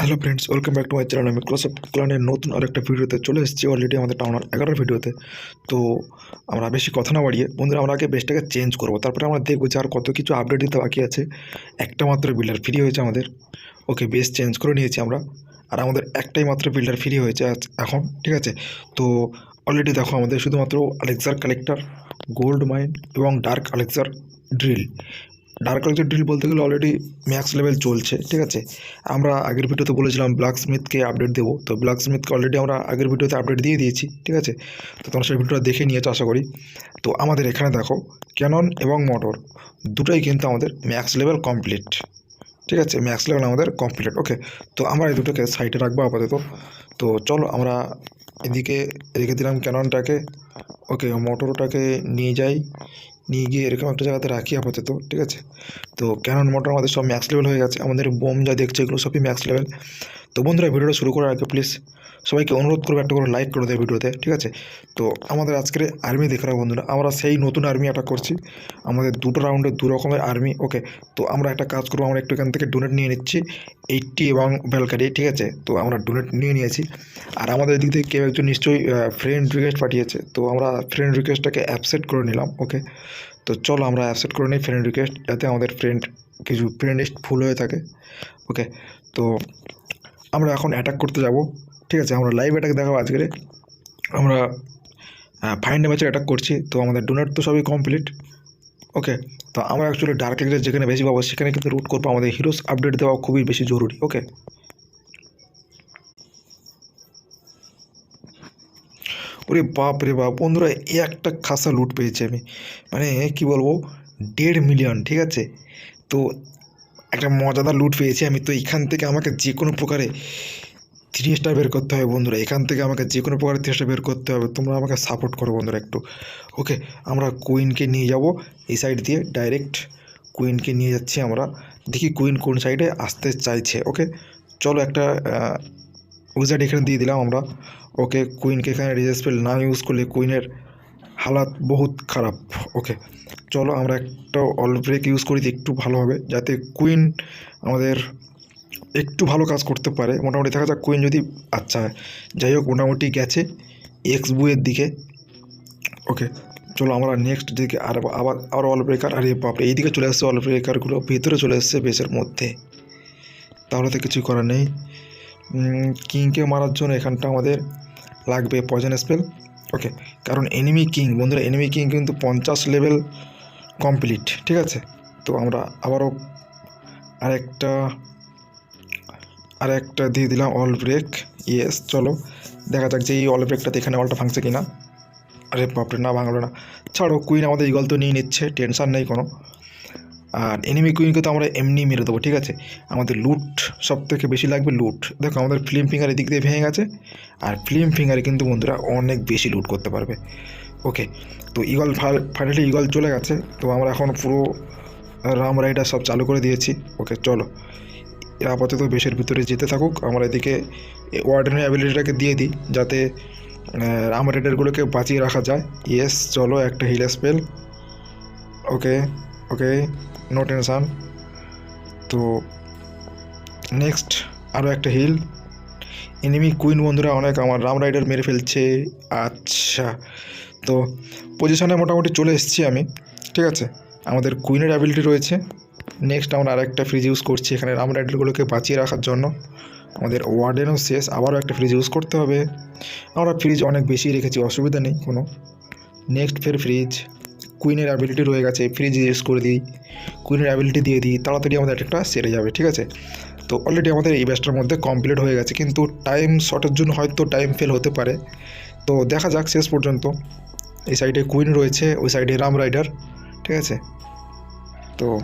Hello friends welcome back to my channel আমি class of ক্লানের নতুন আরেকটা ভিডিওতে চলে এসেছি অলরেডি আমাদের টাউন এগারোর ভিডিওতে। তো আমরা বেশি কথা না বাড়িয়ে, বন্ধুরা আমরা আগে বেসটাকে চেঞ্জ করব। তারপরে আমরা দেখব যে আর কত কিছু আপডেট দিতে বাকি আছে। একটা মাত্র বিল্ডার ফ্রি হয়েছে আমাদের। ওকে বেস চেঞ্জ করে নিয়েছি আমরা। আর আমাদের একটাই মাত্র বিল্ডার ফ্রি হয়েছে এখন, ঠিক আছে? তো অলরেডি দেখো আমাদের শুধুমাত্র আলেক্সার কালেক্টর গোল্ড মাইন এবং dark elixir drill dark elixir drill বলতে গেলে অলরেডি ম্যাক্স লেভেল চলছে, ঠিক আছে? আমরা আগের ভিডিওতে বলেছিলাম ব্ল্যাক স্মিথকে আপডেট দেবো, তো ব্ল্যাক স্মিথকে অলরেডি আমরা আগের ভিডিওতে আপডেট দিয়ে দিয়েছি, ঠিক আছে? তো তোমরা সেই ভিডিওটা দেখে নিয়েছো আশা করি। তো আমাদের এখানে দেখো ক্যানন এবং মোটর দুটোই কিন্তু আমাদের ম্যাক্স লেভেল কমপ্লিট ঠিক আছে? ম্যাক্স লেভেল আমাদের কমপ্লিট ওকে তো আমরা এই দুটোকে সাইডে রাখব আপাতত। তো চলো আমরা এদিকে রেখে দিলাম ক্যাননটাকে ওকে মোটরটাকে নিয়ে যাই। নিয়ে গিয়ে এরকম একটা জায়গাতে রাখি আপাতত, ঠিক আছে? তো ক্যানন মোটর আমাদের সব ম্যাক্স লেভেল হয়ে গেছে। আমাদের বোম যা দেখছে এগুলো সবই ম্যাক্স লেভেল তো বন্ধুরা ভিডিওটা শুরু করার আগে প্লিজ সবাইকে অনুরোধ করব, একটা করে লাইক করে দেয় ভিডিওতে, ঠিক আছে? তো আমাদের আজকের আর্মি দেখে রাখো বন্ধুরা, আমরা সেই নতুন আর্মি অ্যাটাক করছি। আমাদের দুটো রাউন্ডে দু রকমের আর্মি ওকে তো আমরা একটা কাজ করব, আমরা একটু এখান থেকে ডোনেট নিয়ে নিচ্ছি এইটটি এবং ব্যালকারি ঠিক আছে? তো আমরা ডোনেট নিয়ে নিয়েছি। আর আমাদের দিক থেকে কেউ একজন নিশ্চয়ই ফ্রেন্ড রিকোয়েস্ট পাঠিয়েছে। তো আমরা ফ্রেন্ড রিকোয়েস্টটাকে অ্যাপসেট করে নিলাম ওকে তো চলো আমরা অ্যাপসেট করে নিই ফ্রেন্ড রিকোয়েস্ট যাতে আমাদের ফ্রেন্ড কিছু ফ্রেন্ড লিস্ট ফুল হয়ে থাকে ওকে তো আমরা এখন অ্যাটাক করতে যাব। ঠিক আছে, আমরা লাইভ অ্যাটাক দেখাবো আজকে। আমরা ফাইন্ড ম্যাচে অ্যাটাক করছি, তো আমাদের ডোনেট তো সবই কমপ্লিট ওকে তো আমরা অ্যাকচুয়ালি ডার্ক এক্সের যেখানে বেশি পাবো, সেখানে কিন্তু রুট করব। আমাদের হিরোস আপডেট দেওয়া খুবই বেশি জরুরি ওকে ওরে বাপ রে বাপ, বন্ধুরা একটা খাসা লুট পেয়েছি আমি। মানে কি বলব, দেড় মিলিয়ন ঠিক আছে? তো একটা মজাদার লুট পেয়েছি আমি। তো এখান থেকে আমাকে যে কোনো প্রকারে স্টার বের করতে হবে বন্ধুরা। এখান থেকে আমাকে যে কোনো প্রকারে থ্রি বের করতে হবে। তোমরা আমাকে সাপোর্ট করো বন্ধুরা একটু। ওকে আমরা কুইনকে নিয়ে যাব। এই সাইড দিয়ে ডাইরেক্ট কুইনকে নিয়ে যাচ্ছি আমরা। দেখি কুইন কোন সাইডে আসতে চাইছে। ওকে চলো একটা উইজার্ড এখানে দিয়ে দিলাম আমরা। ওকে কুইনকে এখানে রিজেসপেল না ইউজ করলে কুইনের হালাত বহুত খারাপ। ওকে চলো আমরা একটা অল ব্রেক ইউজ করি একটু ভালো হবে। যাতে কুইন আমাদের একটু ভালো কাজ করতে পারে। মোটামুটি দেখা যাক কুইন যদি আচ্ছা যাই হোক, মোটামুটি গেছে এক্স বুয়ের দিকে। ওকে চলো আমরা নেক্সট দিকে আর আবার আবার অল ব্রেকার আরে বাপরে, এইদিকে চলে আসছে অল ব্রেকারগুলো ভেতরে চলে এসছে বেসের মধ্যে। তাহলে তো কিছুই করার নেই। কিংকে মারার জন্য এখানটা আমাদের লাগবে পয়জন স্পেল ওকে কারণ এনিমি কিং বন্ধুরা এনিমি কিং কিন্তু পঞ্চাশ লেভেল কমপ্লিট ঠিক আছে? তো আমরা আবারও আরেকটা আরেকটা দিয়ে দিলাম অল ব্রেক ইয়েস চলো, দেখা যাক যে এই অল ব্রেকটাতে এখানে অলটা ভাঙছে কিনা। আরে বাপরে, না ভাঙলো না। ছাড়ো কুইন আমাদের ইগল তো নিয়ে নিচ্ছে টেনশান নেই কোনো। আর এনিমি কুইনকে তো আমরা এমনি মেরে দেবো, ঠিক আছে? আমাদের লুট সব থেকে বেশি লাগবে লুট দেখো, আমাদের ফিল্ম ফিঙ্গার এদিক দিয়ে ভেঙে গেছে, আর ফিল্ম ফিঙ্গারে কিন্তু বন্ধুরা অনেক বেশি লুট করতে পারবে। ওকে তো ইগল ফাইনালি ইগল চলে গেছে, তো আমরা এখন পুরো, রাম রাইডার সব চালু করে দিয়েছি। ওকে চলো। আপাতত বেশের ভিতরে যেতে থাকুক। আমরা এদিকে ওয়ার্ডেনের অ্যাবিলিটিটাকে দিয়ে দিই, যাতে রাম রাইডারগুলোকে বাঁচিয়ে রাখা যায়। ইয়েস চলো একটা heal spell okay okay no tension তো নেক্সট আরও একটা হিল এনিমি কুইন বন্ধুরা অনেক আমার রাম রাইডার মেরে ফেলছে। আচ্ছা তো পজিশনে মোটামুটি চলে এসেছি আমি, ঠিক আছে? আমাদের কুইনের অ্যাবিলিটি রয়েছে। নেক্সট আমরা আরেকটা ফ্রিজ ইউজ করছি, এখানে রাম রাইডারগুলোকে বাঁচিয়ে রাখার জন্য। আমাদের ওয়ার্ডেনও শেষ, আবারও একটা ফ্রিজ ইউজ করতে হবে। আমরা ফ্রিজ অনেক বেশি রেখেছি, অসুবিধা নেই, কোনো। নেক্সট ফের ফ্রিজ কুইনের অ্যাবিলিটি রয়ে গেছে ফ্রিজ ইউজ করে দিই। কুইনের অ্যাবিলিটি দিয়ে দিই, তাড়াতাড়ি আমাদের একটা সেরে যাবে, ঠিক আছে? তো অলরেডি আমাদের এই ব্যাচটার মধ্যে কমপ্লিট হয়ে গেছে, কিন্তু টাইম শর্টের জন্য হয়তো টাইম ফেল হতে পারে। তো দেখা যাক শেষ পর্যন্ত। এই সাইডে কুইন রয়েছে, ওই সাইডে রাম রাইডার ঠিক আছে? তো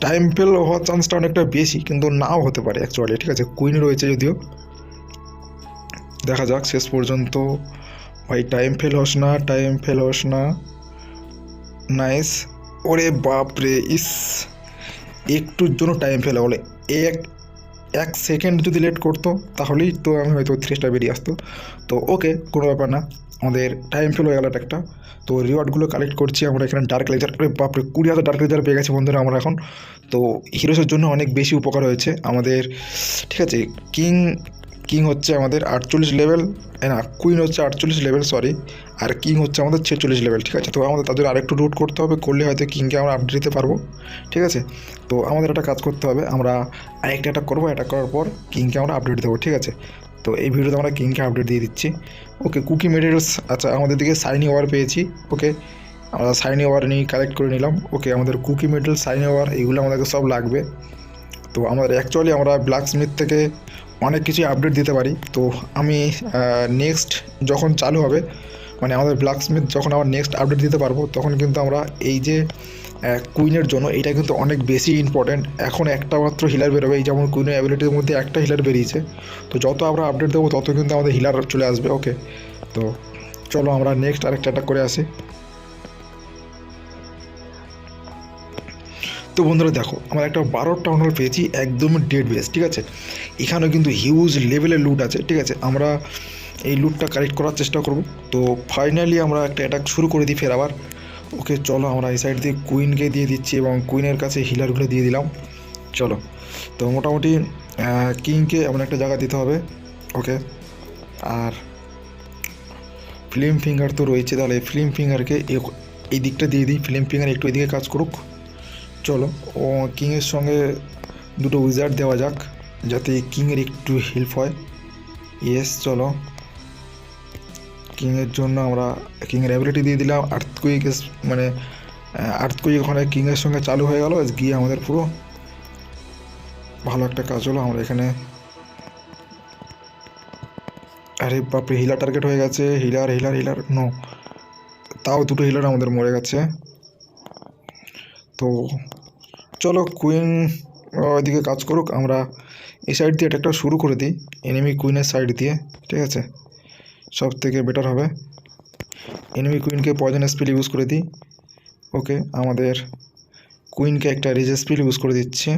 টাইম ফেল হওয়ার চান্সটা অনেকটা বেশি, কিন্তু নাও হতে পারে অ্যাকচুয়ালি ঠিক আছে? কুইন রয়েছে যদিও। দেখা যাক, শেষ পর্যন্ত। ভাই টাইম ফেল হোস না টাইম ফেল হোস না। নাইস ওরে বাপ রে ইস। একটুর জন্য টাইম ফেল বলে এক এক সেকেন্ড যদি লেট করতো, তাহলেই তো আমি হয়তো থ্রিস্টার বেরিয়ে আসতো। তো ওকে কোনো ব্যাপার না। আমাদের টাইম ফেল হয়ে গেল একটা। তো রিওয়ার্ডগুলো কালেক্ট করছি, আমরা এখানে ডার্ক লেজার বাপরে, কুড়ি হাজার ডার্ক লেজার পেয়ে গেছে বন্ধুরা আমরা এখন। তো হিরোসের জন্য অনেক বেশি উপকার হয়েছে। আমাদের, ঠিক আছে কিং কিং হচ্ছে আমাদের আটচল্লিশ লেভেল না কুইন হচ্ছে আটচল্লিশ লেভেল সরি আর কিং হচ্ছে আমাদের ছেচল্লিশ লেভেল ঠিক আছে? তো আমাদের তাদের আরেকটু রুট করতে হবে, করলে হয়তো কিংকে আমরা আপডেট দিতে পারব, ঠিক আছে? তো আমাদের একটা কাজ করতে হবে, আমরা আরেকটা অ্যাটাক করব অ্যাটাক করার পর কিংকে আমরা আপডেট দেবো, ঠিক আছে? তো এই ভিডিওতে আমরা কিংকে আপডেট দিয়ে দিচ্ছি। ওকে কুকি মেটেরিয়ালস আচ্ছা আমাদের দিকে সাইনি ওভার পেয়েছি, ওকে। আমরা সাইনি ওয়ার নিয়ে কালেক্ট করে নিলাম, ওকে, আমাদের কুকি মেটেরিয়াল সাইনি ওয়ার, এগুলো আমাদেরকে সব লাগবে। তো আমাদের অ্যাকচুয়ালি আমরা ব্ল্যাক স্মিথ থেকে অনেক কিছু আপডেট দিতে পারি। তো আমি নেক্সট যখন চালু হবে মানে আমাদের ব্ল্যাক স্মিথ যখন আবার নেক্সট আপডেট দিতে পারব, তখন কিন্তু আমরা এই যে কুইনের জন্য, এটা কিন্তু অনেক বেশি ইম্পর্ট্যান্ট এখন একটা মাত্র হিলার বেরোবে, এই যেমন কুইনের অ্যাবিলিটির মধ্যে একটা হিলার বেরিয়েছে। তো যত আমরা আপডেট দেবো, তত কিন্তু আমাদের হিলার চলে আসবে ওকে তো চলো আমরা নেক্সট আরেকটা অ্যাটাক করে আসি। তো বন্ধুরা দেখো, আমরা একটা বারো টাউন হল পেয়েছি একদমই ডেড বেস ঠিক আছে? এখানেও কিন্তু হিউজ লেভেলের লুট আছে, ঠিক আছে? আমরা এই লুটটা কালেক্ট করার চেষ্টা করব। তো ফাইনালি আমরা একটা অ্যাটাক শুরু করে দিই ফের আবার। ওকে, চলো আমরা এই সাইড দিয়ে কুইনকে দিয়ে দিচ্ছি এবং কুইনের কাছে হিলারগুলো দিয়ে দিলাম। চলো, তো মোটামুটি কিংকে এমন একটা জায়গা দিতে হবে, ওকে? আর ফিল্ম ফিঙ্গার তো রয়েছে, তাহলে ফিল্ম ফিঙ্গারকে এই দিকটা দিয়ে দিই ফিল্ম ফিঙ্গার একটু এদিকে কাজ করুক। চলো, ও কিংয়ের সঙ্গে দুটো উইজার্ড দেওয়া যাক, যাতে কিংয়ের একটু হেল্প হয়। ইয়েস চলো। কিংয়ের জন্য আমরা কিংয়ের অ্যাবিলিটি দিয়ে দিলাম। আর্থকুইক মানে আর্থকুইক ওখানে কিংয়ের সঙ্গে চালু হয়ে গেল। গিয়ে আমাদের পুরো ভালো একটা কাজ হলো। আমরা এখানে আরে বাপরে হিলার টার্গেট হয়ে গেছে। হিলার হিলার হিলার নো তাও দুটো হিলার আমাদের মরে গেছে। তো চলো কুইন ওইদিকে কাজ করুক। আমরা এই সাইড দিয়ে একটা শুরু করে দিই। এনিমি কুইনের সাইড দিয়ে, ঠিক আছে? সব থেকে বেটার হবে। এনিমি কুইনকে পয়জন স্পিল ইউজ করে দিই। ওকে আমাদের কুইনকে একটা রিজ স্পিল ইউজ করে দিচ্ছি।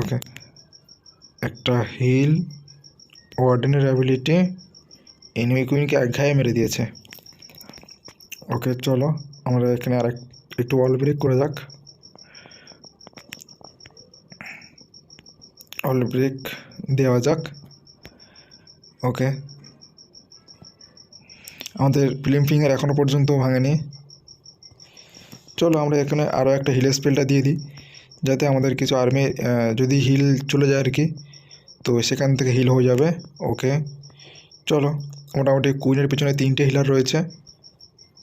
ওকে একটা হিল ওয়ার্ডেনের অ্যাবিলিটি এনিমি কুইনকে এক ঘায়ে মেরে দিয়েছে। ওকে চলো আমরা এখানে আর একটু অল ব্রেক করে যাক। অল ব্রেক দেওয়া যাক। ওকে আমাদের ফিল্ম ফিঙ্গার এখনও পর্যন্ত ভাঙেনি। চলো আমরা এখানে আরও একটা হিল স্পেলটা দিয়ে দিই, যাতে আমাদের কিছু আর্মি যদি হিল চলে যায় আর কি, তো সেখান থেকে হিল হয়ে যাবে। ওকে চলো, মোটামুটি কুইনের পিছনে তিনটে হিলার রয়েছে।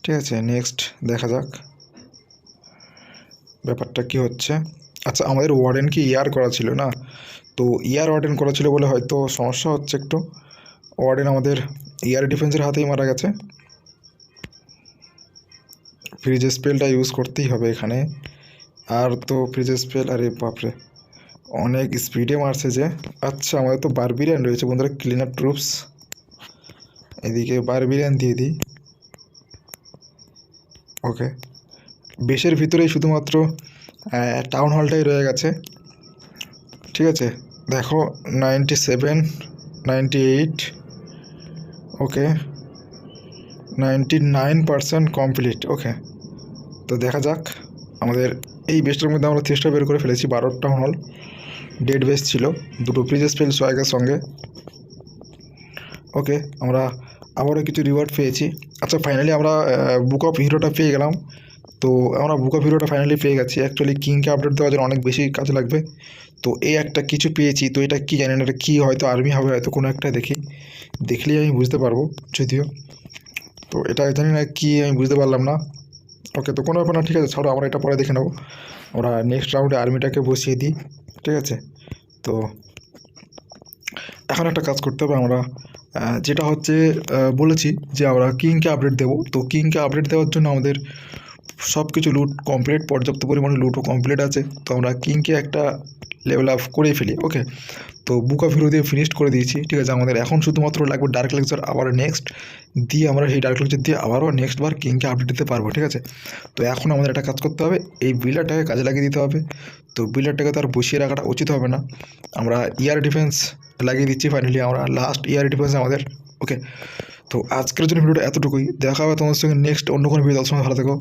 ঠিক আছে নেক্সট দেখা যাক ব্যাপারটা কি হচ্ছে। আচ্ছা আমাদের ওয়ার্ডেন কি ইয়ার করা ছিল না? তো ইয়ার ওয়ার্ডেন করা ছিল বলে হয়তো সমস্যা হচ্ছে একটু। ওয়ার্ডেন আমাদের ইয়ার ডিফেন্সের হাতেই মারা গেছে। ফ্রিজ স্পেলটা ইউজ করতেই হবে এখানে। আর তো ফ্রিজ স্পেল আরে বাপরে, অনেক স্পিডে মারছে যে। আচ্ছা আমাদের তো বারবিরিয়ান রয়েছে বন্ধুরা ক্লিনার ট্রুপস এদিকে বারবিরিয়ান দিয়ে দিই। ওকে বেশের ভিতরেই শুধুমাত্র টাউন হলটাই রয়ে গেছে। ঠিক আছে? দেখো ninety seven ninety eight okay ninety nine percent complete okay তো দেখা যাক। আমাদের এই বেস্টের মধ্যে আমরা চেষ্টা বের করে ফেলেছি বারোর টাউন হল। ডেড বেস ছিল। দুটো প্রিজেস ফেল সোয়াগের সঙ্গে। ওকে আমরা আবারও কিছু রিওয়ার্ড পেয়েছি। আচ্ছা ফাইনালি আমরা বুক অফ হিরোটা পেয়ে গেলাম। তো আমরা বুক অফ হিরোটা ফাইনালি পেয়ে গেছি। অ্যাকচুয়ালি কিংকে আপডেট দেওয়ার জন্য অনেক বেশি কাজে লাগবে। তো এই একটা কিছু পেয়েছি। তো এটা কী জানি না, এটা কী হয়তো আর্মি হবে, হয়তো কোনো একটা দেখি। দেখলেই আমি বুঝতে পারব, যদিও। তো এটা জানি না কী, আমি বুঝতে পারলাম না। ওকে তো কোনো ব্যাপার না, ঠিক আছে, ছাড়ো, আমরা এটা পরে দেখে নেব। আমরা নেক্সট রাউন্ডে আর্মিটাকে বসিয়ে দিই, ঠিক আছে? তো এখন একটা কাজ করতে হবে আমরা যেটা হচ্ছে বলেছি যে আমরা কিংকে আপডেট দেবো। তো কিংকে আপডেট দেওয়ার জন্য আমাদের সব কিছু লুট কমপ্লিট পর্যাপ্ত পরিমাণে লুটও কমপ্লিট আছে। তো আমরা কিংকে একটা লেভেল আপ করেই ফেলি ওকে তো বুক অফ হিরো দিয়ে ফিনিশ করে দিয়েছি, ঠিক আছে? আমাদের এখন শুধুমাত্র লাগবে ডার্ক লেকচার আবার নেক্সট দিয়ে আমরা সেই ডার্ক লেকচার দিয়ে আবারও নেক্সট বার কিংকে আপডেট দিতে পারব, ঠিক আছে? তো এখন আমাদের একটা কাজ করতে হবে, এই বিলারটাকে কাজে লাগিয়ে দিতে হবে। তো বিলারটাকে তো আর বসিয়ে রাখাটা উচিত হবে না। আমরা ইয়ার ডিফেন্স লাগিয়ে দিচ্ছি ফাইনালি আমরা লাস্ট ইয়ার ডিফেন্স আমাদের ওকে তো আজকের জন্য ভিডিওটা এতটুকুই। দেখা হবে তোমাদের সঙ্গে নেক্সট অন্য কোনো ভিডিও সময় ভালো থেকো।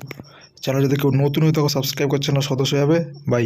চ্যানেল যদি কেউ নতুন হয়ে থাকো সাবস্ক্রাইব করছে না, সদস্য হবে বাই